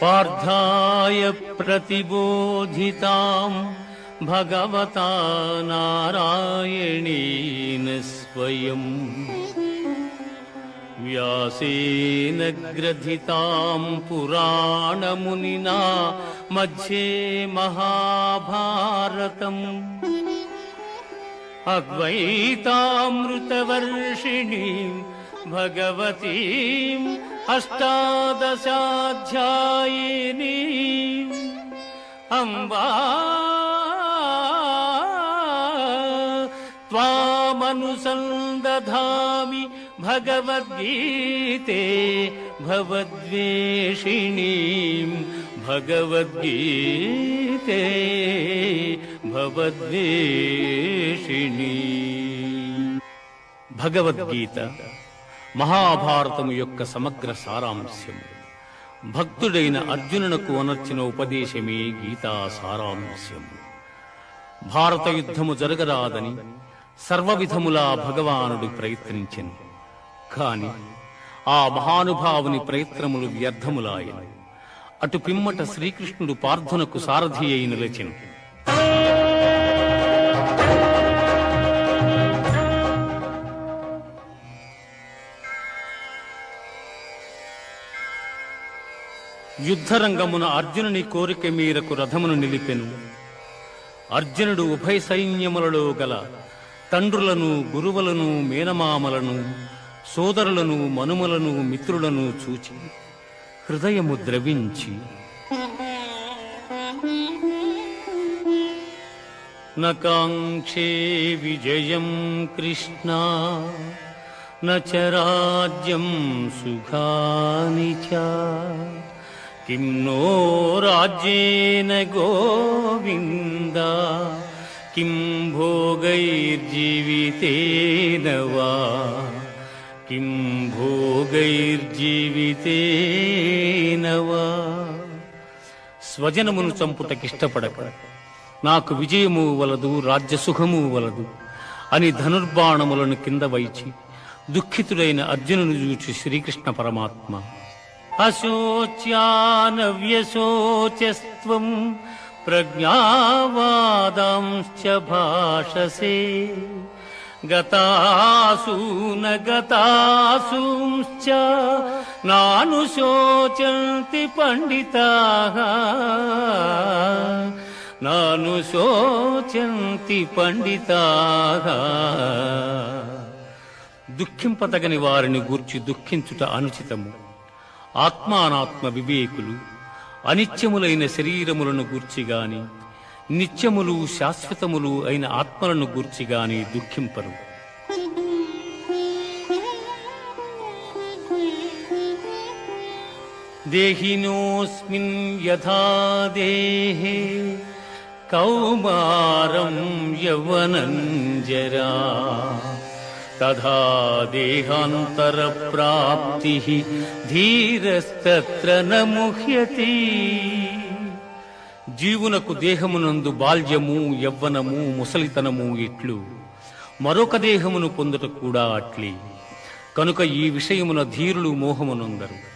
पार्थाय प्रतिबोधिताम् भगवता नारायणेन स्वयम् व्यासेन ग्रथिताम् पुराणमुनिना मध्ये महाभारतम्। अद्वैतामृतवर्षिणीम् भगवतीम् अष्टादशाध्यायिनीम् अम्बा त्वामनुसन्दधामि भगवद्गीते भवद्वेषिणीम् भगवद्गीते భగవద్వేషిణి భగవద్గీత మహాభారతము యొక్క సమగ్ర సారాంశము భక్తుడైన అర్జునునకు అనర్చిన ఉపదేశమే గీతా సారాంశము భారత యుద్ధము జరగరాదని సర్వవిధములా భగవానుడు ప్రయత్నించెను కాని ఆ మహానుభావుని ప్రయత్నములు వ్యర్థములాయను. అటు పిమ్మట శ్రీకృష్ణుడు పార్థునకు సారథి అయి నిలచిన. యుద్ధరంగమున అర్జునుని కోరిక మేరకు రథమును నిలిపెను. అర్జునుడు ఉభయ సైన్యములలో గల తండ్రులను గురువులను మేనమామలను సోదరులను మనుమలను మిత్రులను చూచి హృదయము ద్రవించి నకాంక్షే విజయం కృష్ణ నరాజ్యం సుఖాని కిం రాజ్యేన గోవింద కిం భోగైర్జీవితేన వా కిం భోగైర్జీవితేన స్వజనమును చంపుటకిష్టపడక నాకు విజయము వలదు రాజ్యసుఖము వలదు అని ధనుర్బాణములను కింద వైచి దుఃఖితుడైన అర్జునుని చూచి శ్రీకృష్ణ పరమాత్మ అశోచ్యానవ్యశోచస్వం ప్రజ్ఞావాదాంశ భాషసే గతాసూన గతాసూంశ్చ నాను శోచంతి పండితా నాను శోచంతి పండితా దుఃఖింపతగని వారిని గూర్చి దుఃఖించుట అనుచితము. ఆత్మానాత్మ వివేకులు అనిత్యములైన శరీరములను గూర్చి గాని నిత్యములు శాశ్వతములు అయిన ఆత్మలను గూర్చి గాని దుఃఖింపరు దేహినోస్మిన్ యథా దేహే కౌమారం యవనంజరా. తథా దేహాంతర ప్రాప్తి ధీరస్తత్ర న జీవునకు దేహమునందు బాల్యము యవ్వనము ముసలితనము ఇట్లు. మరొక దేహమును పొందుట కూడా అట్లే. కనుక ఈ విషయమున ధీరులు మోహమునందరు.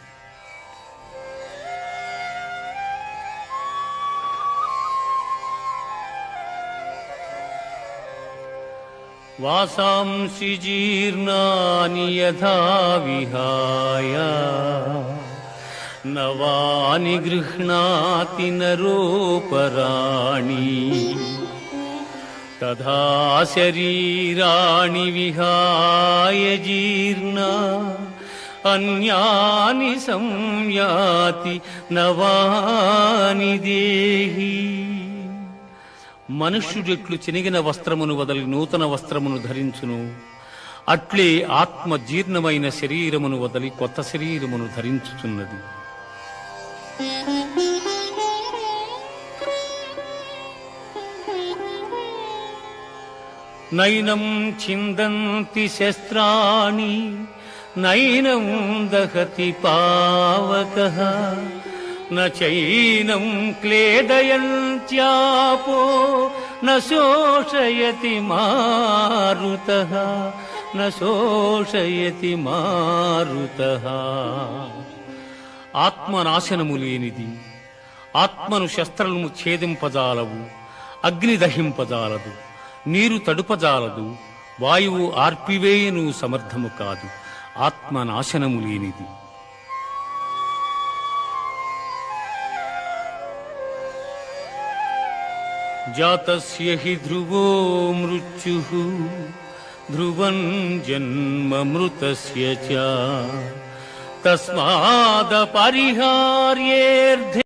వాసాంసి జీర్ణాని యథా విహాయ. నవాని గృహ్ణాతి నరోపరాణి. తథా శరీరాణి విహాయ జీర్ణ. అన్యాని సంయాతి నవాని దేహి. మనుష్యుడెట్లు చినిగిన వస్త్రమును వదలి నూతన వస్త్రమును ధరించును. అట్లే ఆత్మ జీర్ణమైన శరీరమును వదలి కొత్త శరీరమును ధరించుచున్నది. నైనం చిందంతి శస్త్రాణి నైనం దహతి పావకః न चैनं क्लेदयन्त्यापो न शोषयति मारुतः न शोषयति मारुतः ఆత్మనాశనము లేనిది ఆత్మను శస్త్రము ఛేదింపజాలవు అగ్ని దహింపజాలదు నీరు తడుపజాలదు వాయువు ఆర్పివేయను సమర్థము కాదు ఆత్మనాశనము లేనిది. జాతస్య హి ధ్రువో మృత్యు ధ్రువం జన్మ మృతస్య తస్మాద తస్మాదపరిహార్యేర్థే